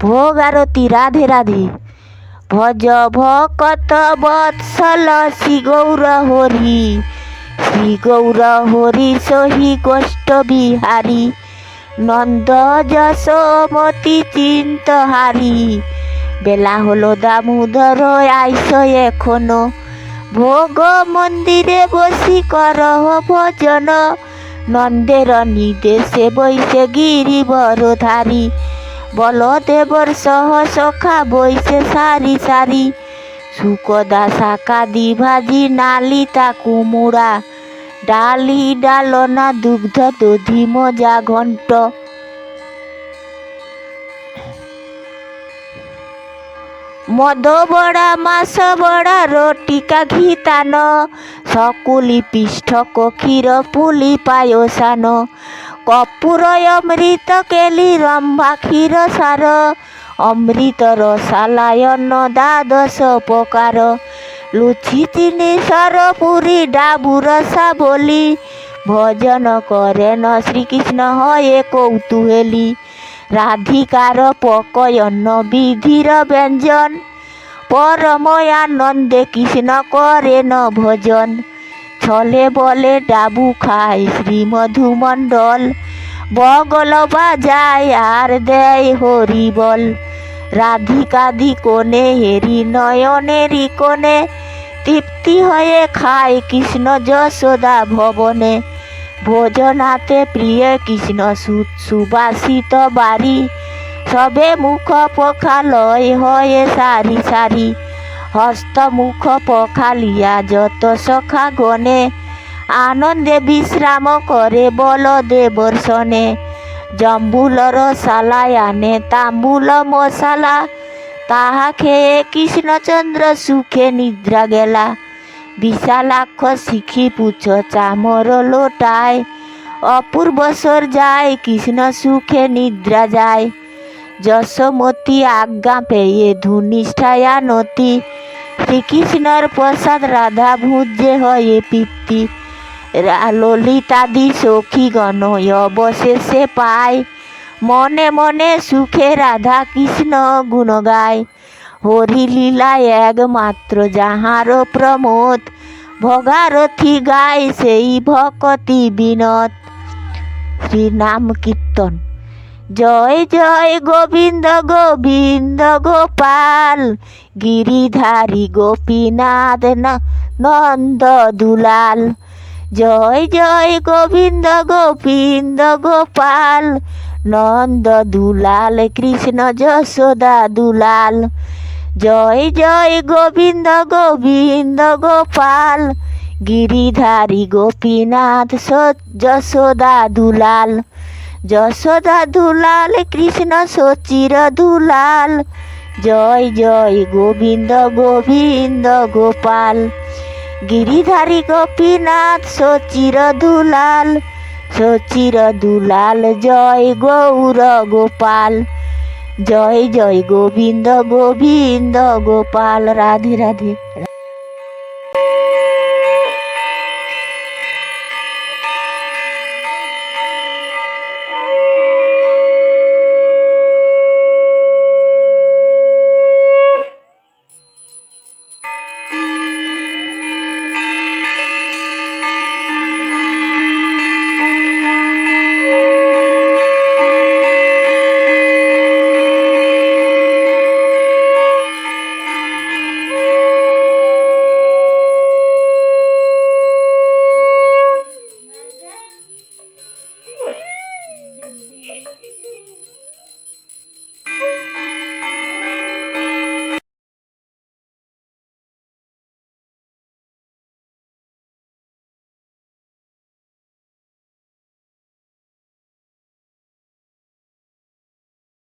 ভোগ আরতি, রাধে রাধে। ভজ ভকত বৎসল শ্রী গৌর হরি। শ্রী গৌর হরি সহি গোষ্ঠ বিহারী। নন্দ যশোমতি চিন্তহারি বেলা হলো দামোদর, আইস এখনও। ভোগ মন্দিরে বসি কর ভজন। নন্দের নির্দেশে বৈশে গিরিবর ধারি বলদেবর সহ সখা বৈশে সারি সারি। শুকদা শাখা দি ভাজি নালিতা কুমুড়া ডালি ডালনা দুগ্ধ দধি মজা ঘন্ট মদ বড়া, মাছ বড়া রটিকা ঘিতান সকুলি পিষ্ঠ কক্ষীর পুলি পায়সান। কপুর অমৃত কেলি রম্ভা ক্ষীর সার। অমৃত রসালায়ন দ্বাদশ প্রকার। লুচি চিনি সর, পুরী, ডাবু রসা বলি। ভজন করেন শ্রীকৃষ্ণ হয়ে কৌতূহলী। রাধিকার পকয়ন বিধির ব্যঞ্জন। পরময়ানন্দে কৃষ্ণ করেন ভজন। ছলে বলে ডাবু খায় শ্রীমধুমণ্ডল। বগল বাজায় আর দেয় হরি বল রাধিকাদি কোণে, হেরি নয়নেরই কোণে, তৃপ্তি হয়ে খায় কৃষ্ণ যশোদা ভবনে। ভোজনাতে প্রিয় কৃষ্ণ সুবাসিত বাড়ি। সবে মুখ পখালয় হয়ে সারি সারি। হস্ত মুখ পখালিয়া যত সখা গণে আনন্দে বিশ্রাম করে বলদেবর শনে। জম্বুলর সালায় আনে, তাম্বুল মশালা, তাহা খেয়ে কৃষ্ণচন্দ্র সুখে নিদ্রা গেলা। বিশালাক্ষ শিখি পুছ চামর লোটায়, অপূর্ব সর যায়, কৃষ্ণ সুখে নিদ্রা যায়। যশোমতী আজ্ঞা পেয়ে ধূনিষ্ঠায়া নতি শ্রীকৃষ্ণর প্রসাদ রাধা ভুজে হয়ে পিত্তি রা- ললিতাদি সখীগণ অবশেষে পায়। মনে মনে সুখে রাধা কৃষ্ণ গুণ গায়। হরিলীলা একমাত্র যাহার প্রমোদ, ভগারথী গায় সেই ভকতি বিনোদ। শ্রীনাম কীর্তন। জয় জয় গোবিন্দ গোবিন্দ গোপাল। গিরিধারী গোপীনাথ নন্দ দুলাল। জয় জয় গোবিন্দ গোবিন্দ গোপাল। নন্দ দুলাল, কৃষ্ণ যশোদা দুলাল। জয় জয় গোবিন্দ গোবিন্দ গোপাল। গিরিধারী গোপীনাথ যশোদা দুলাল। যশোদা দুলাল কৃষ্ণ সচির দুলাল জয় জয়, গোবিন্দ গোবিন্দ গোপাল। গিরিধারী গোপীনাথ, সচির দুলাল সচির দুলাল জয় গৌর গোপাল। জয় জয়, গোবিন্দ গোবিন্দ গোপাল। রাধে রাধে।